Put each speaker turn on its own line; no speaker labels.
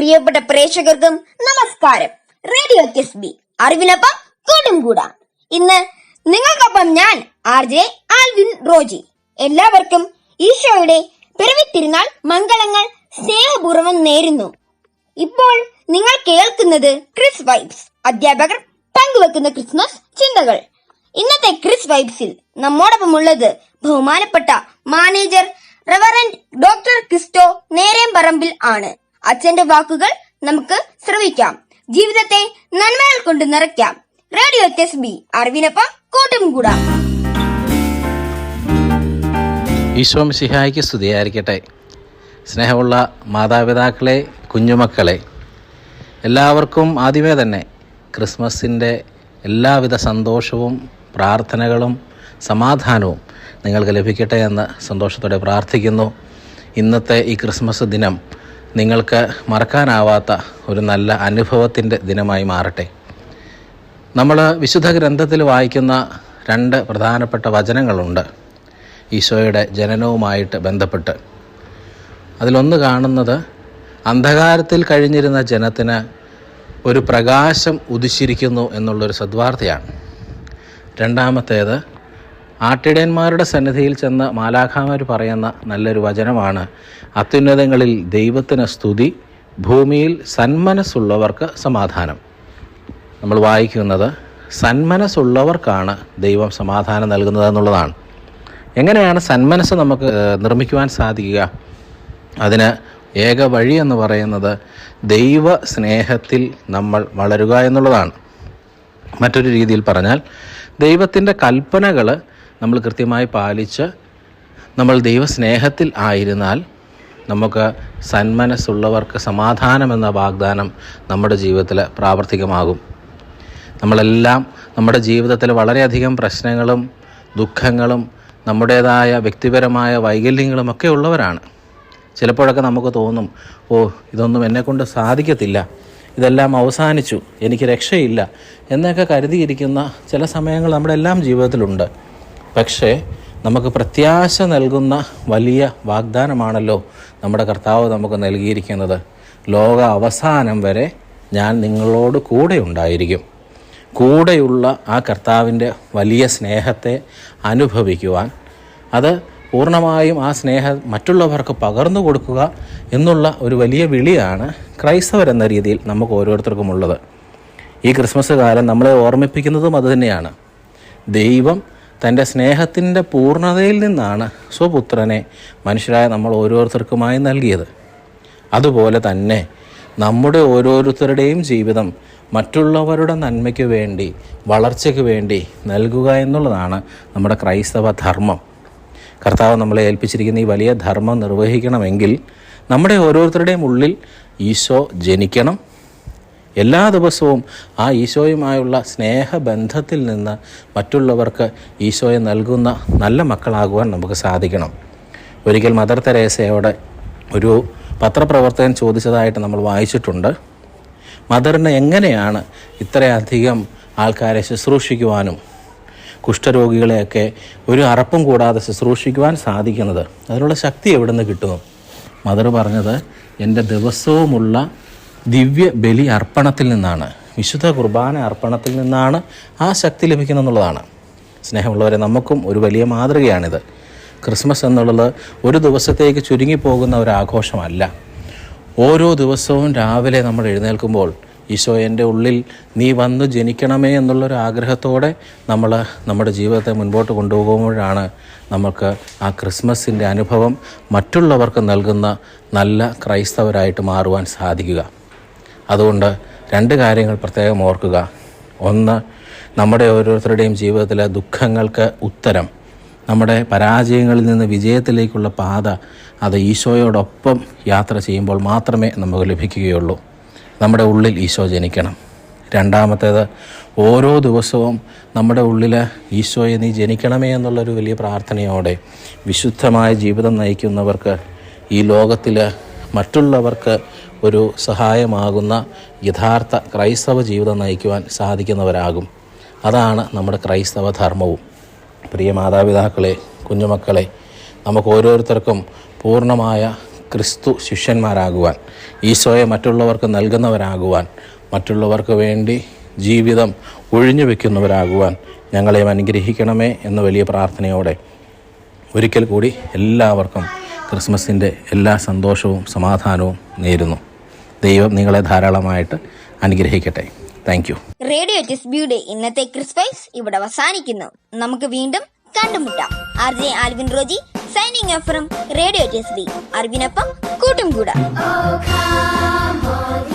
പ്രിയപ്പെട്ട പ്രേക്ഷകർക്കും നമസ്കാരം. റേഡിയോ കിസ് ബി അറിവിനൊപ്പം കൂടും കൂടാം. ഇന്ന് നിങ്ങൾക്കൊപ്പം ഞാൻ ആർ ജെ ആൽവിൻ റോജി. എല്ലാവർക്കും ഈശോയുടെ പിറവി തിരുനാൾ മംഗളങ്ങൾ സ്നേഹപൂർവം നേരുന്നു. ഇപ്പോൾ നിങ്ങൾ കേൾക്കുന്നത് ക്രിസ് വൈബ്സ് അധ്യാപകർ പങ്കുവെക്കുന്ന ക്രിസ്മസ് ചിന്തകൾ. ഇന്നത്തെ ക്രിസ് വൈബ്സിൽ നമ്മോടൊപ്പം ഉള്ളത് ബഹുമാനപ്പെട്ട manager reverend doctor Christo Nerembarambil ആണ്. അച്ഛന്റെ വാക്കുകൾ നമുക്ക് ശ്രവിക്കാം. ജീവിതത്തെ നന്മകൾ കൊണ്ട് നിറയ്ക്കാം. റേഡിയോ എസ് ബി അറിവിനൊപ്പം കൂട്ടും കൂടാം
ഈശോ മിശിഹായ്ക്ക് സ്തുതിയായിരിക്കട്ടെ. സ്നേഹമുള്ള മാതാപിതാക്കളെ കുഞ്ഞുമക്കളെ എല്ലാവർക്കും ആദ്യമേ തന്നെ ക്രിസ്മസിന്റെ എല്ലാവിധ സന്തോഷവും പ്രാർത്ഥനകളും സമാധാനവും നിങ്ങൾക്ക് ലഭിക്കട്ടെ എന്ന് സന്തോഷത്തോടെ പ്രാർത്ഥിക്കുന്നു. ഇന്നത്തെ ഈ ക്രിസ്മസ് ദിനം നിങ്ങൾക്ക് മറക്കാനാവാത്ത ഒരു നല്ല അനുഭവത്തിന്റെ ദിനമായി മാറട്ടെ. നമ്മൾ വിശുദ്ധ ഗ്രന്ഥത്തിൽ വായിക്കുന്ന രണ്ട് പ്രധാനപ്പെട്ട വചനങ്ങളുണ്ട്. ഈശോയുടെ ജനനവുമായിട്ട് ബന്ധപ്പെട്ട്. അതിലൊന്ന് കാണുന്നത് അന്ധകാരത്തിൽ കഴിഞ്ഞിരുന്ന ജനത്തിന് ഒരു പ്രകാശം ഉദിച്ചിരിക്കുന്നു എന്നുള്ളൊരു സദ്വാർത്തയാണ് രണ്ടാമത്തേത് ആട്ടിടയന്മാരുടെ സന്നിധിയിൽ ചെന്ന് മാലാഖാമർ പറയുന്ന നല്ലൊരു വചനമാണ് അത്യുന്നതങ്ങളിൽ ദൈവത്തിന് സ്തുതി ഭൂമിയിൽ സന്മനസ്സുള്ളവർക്ക് സമാധാനം. നമ്മൾ വായിക്കുന്നത് സന്മനസ്സുള്ളവർക്കാണ് ദൈവം സമാധാനം നൽകുന്നത് എന്നുള്ളതാണ്. എങ്ങനെയാണ് സന്മനസ് നമുക്ക് നിർമ്മിക്കുവാൻ സാധിക്കുക? അതിന് ഏക വഴി എന്ന് പറയുന്നത് ദൈവ സ്നേഹത്തിൽ നമ്മൾ വളരുക എന്നുള്ളതാണ്. മറ്റൊരു രീതിയിൽ പറഞ്ഞാൽ ദൈവത്തിന്റെ കൽപ്പനകൾ നമ്മൾ കൃത്യമായി പാലിച്ച് നമ്മൾ ദൈവസ്നേഹത്തിൽ ആയിരുന്നാൽ നമുക്ക് സന്മനസ്സുള്ളവർക്ക് സമാധാനമെന്ന വാഗ്ദാനം നമ്മുടെ ജീവിതത്തിൽ പ്രാവർത്തികമാകും. നമ്മളെല്ലാം നമ്മുടെ ജീവിതത്തിൽ വളരെയധികം പ്രശ്നങ്ങളും ദുഃഖങ്ങളും നമ്മുടേതായ വ്യക്തിപരമായ വൈകല്യങ്ങളും ഒക്കെ ഉള്ളവരാണ്. ചിലപ്പോഴൊക്കെ നമുക്ക് തോന്നും ഓ ഇതൊന്നും എന്നെക്കൊണ്ട് സാധിക്കത്തില്ല. ഇതെല്ലാം അവസാനിച്ചു. എനിക്ക് രക്ഷയില്ല. എന്നൊക്കെ കരുതിയിരിക്കുന്ന ചില സമയങ്ങൾ നമ്മുടെ എല്ലാം ജീവിതത്തിലുണ്ട്. പക്ഷേ നമുക്ക് പ്രത്യാശ നൽകുന്ന വലിയ വാഗ്ദാനമാണല്ലോ നമ്മുടെ കർത്താവ് നമുക്ക് നൽകിയിരിക്കുന്നത്. ലോക അവസാനം വരെ ഞാൻ നിങ്ങളോട് കൂടെ ഉണ്ടായിരിക്കും. കൂടെയുള്ള ആ കർത്താവിന്റെ വലിയ സ്നേഹത്തെ അനുഭവിക്കുവാൻ അത് പൂർണമായും ആ സ്നേഹം മറ്റുള്ളവർക്ക് പകർന്നു കൊടുക്കുക എന്നുള്ള ഒരു വലിയ വിളിയാണ് ക്രൈസ്തവർ എന്ന രീതിയിൽ നമുക്ക് ഓരോരുത്തർക്കും ഉള്ളത്. ഈ ക്രിസ്മസ് കാലം നമ്മളെ ഓർമ്മിപ്പിക്കുന്നതും അതുതന്നെയാണ് ദൈവം തന്റെ സ്നേഹത്തിന്റെ പൂർണതയിൽ നിന്നാണ് സ്വപുത്രനെ മനുഷ്യരായ നമ്മൾ ഓരോരുത്തർക്കുമായി നൽകിയത്. അതുപോലെ തന്നെ നമ്മുടെ ഓരോരുത്തരുടെയും ജീവിതം മറ്റുള്ളവരുടെ നന്മയ്ക്ക് വേണ്ടി വളർച്ചയ്ക്ക് വേണ്ടി നൽകുക എന്നുള്ളതാണ് നമ്മുടെ ക്രൈസ്തവ ധർമ്മം. കർത്താവ് നമ്മളെ ഏൽപ്പിച്ചിരിക്കുന്ന ഈ വലിയ ധർമ്മം നിർവഹിക്കണമെങ്കിൽ നമ്മുടെ ഓരോരുത്തരുടെയും ഉള്ളിൽ ഈശോ ജനിക്കണം എല്ലാ ദിവസവും ആ ഈശോയുമായുള്ള സ്നേഹബന്ധത്തിൽ നിന്ന് മറ്റുള്ളവർക്ക് ഈശോയെ നൽകുന്ന നല്ല മക്കളാകുവാൻ നമുക്ക് സാധിക്കണം. ഒരിക്കൽ മദർ തെരേസയോട് ഒരു പത്രപ്രവർത്തകൻ ചോദിച്ചതായിട്ട് നമ്മൾ വായിച്ചിട്ടുണ്ട്. മദറിന് എങ്ങനെയാണ് ഇത്രയധികം ആൾക്കാരെ ശുശ്രൂഷിക്കുവാനും കുഷ്ഠരോഗികളെയൊക്കെ ഒരു അറപ്പും കൂടാതെ ശുശ്രൂഷിക്കുവാൻ സാധിക്കുന്നത്? അതിനുള്ള ശക്തി എവിടെ നിന്ന് കിട്ടുന്നു? മദർ പറഞ്ഞത് എന്റെ ദിവസവുമുള്ള ദിവ്യ ബലി അർപ്പണത്തിൽ നിന്നാണ് വിശുദ്ധ കുർബാന അർപ്പണത്തിൽ നിന്നാണ് ആ ശക്തി ലഭിക്കുന്നത് എന്നുള്ളതാണ് സ്നേഹമുള്ളവരെ നമുക്കും ഒരു വലിയ മാതൃകയാണിത്. ക്രിസ്മസ് എന്നുള്ളത് ഒരു ദിവസത്തേക്ക് ചുരുങ്ങിപ്പോകുന്ന ഒരു ആഘോഷമല്ല. ഓരോ ദിവസവും രാവിലെ നമ്മൾ എഴുന്നേൽക്കുമ്പോൾ ഈശോ എന്റെ ഉള്ളിൽ നീ വന്നു ജനിക്കണമേ എന്നുള്ളൊരു ആഗ്രഹത്തോടെ നമ്മൾ നമ്മുടെ ജീവിതത്തെ മുൻപോട്ട് കൊണ്ടുപോകുമ്പോഴാണ് നമുക്ക് ആ ക്രിസ്മസിന്റെ അനുഭവം മറ്റുള്ളവർക്ക് നൽകുന്ന നല്ല ക്രൈസ്തവരായിട്ട് മാറുവാൻ സാധിക്കുക. അതുകൊണ്ട് രണ്ട് കാര്യങ്ങൾ പ്രത്യേകം ഓർക്കുക. ഒന്ന് നമ്മുടെ ഓരോരുത്തരുടെയും ജീവിതത്തിലെ ദുഃഖങ്ങൾക്ക് ഉത്തരം. നമ്മുടെ പരാജയങ്ങളിൽ നിന്ന് വിജയത്തിലേക്കുള്ള പാത അത് ഈശോയോടൊപ്പം യാത്ര ചെയ്യുമ്പോൾ മാത്രമേ നമുക്ക് ലഭിക്കുകയുള്ളൂ. നമ്മുടെ ഉള്ളിൽ ഈശോ ജനിക്കണം. രണ്ടാമത്തേത് ഓരോ ദിവസവും നമ്മുടെ ഉള്ളിൽ ഈശോയെ നീ ജനിക്കണമേ എന്നുള്ളൊരു വലിയ പ്രാർത്ഥനയോടെ വിശുദ്ധമായ ജീവിതം നയിക്കുന്നവർക്ക് ഈ ലോകത്തിൽ മറ്റുള്ളവർക്ക് ഒരു സഹായമാകുന്ന യഥാർത്ഥ ക്രൈസ്തവ ജീവിതം നയിക്കുവാൻ സാധിക്കുന്നവരാകും. അതാണ് നമ്മുടെ ക്രൈസ്തവ ധർമ്മവും. പ്രിയ മാതാപിതാക്കളെ കുഞ്ഞുമക്കളെ നമുക്ക് ഓരോരുത്തർക്കും പൂർണമായ ക്രിസ്തു ശിഷ്യന്മാരാകുവാൻ ഈശോയെ മറ്റുള്ളവർക്ക് നൽകുന്നവരാകുവാൻ മറ്റുള്ളവർക്ക് വേണ്ടി ജീവിതം ഒഴിഞ്ഞു വെക്കുന്നവരാകുവാൻ ഞങ്ങളെ അനുഗ്രഹിക്കണമേ എന്ന വലിയ പ്രാർത്ഥനയോടെ ഒരിക്കൽ കൂടി എല്ലാവർക്കും ക്രിസ്മസിന്റെ എല്ലാ സന്തോഷവും സമാധാനവും നേരുന്നു. ദൈവം നിങ്ങളെ ധാരാളമായിട്ട് അനുഗ്രഹിക്കട്ടെ. താങ്ക് യു
റേഡിയോ ടെസ്ബിയുടെ ഇന്നത്തെ ക്രിസ്മസ് ഇവിടെ അവസാനിക്കുന്നു. നമുക്ക് വീണ്ടും കണ്ടുമുട്ടാം. R J Alvin Roji signing off from radio Tesby അറിവിനൊപ്പം കൂട്ടും കൂടാം.
Oh,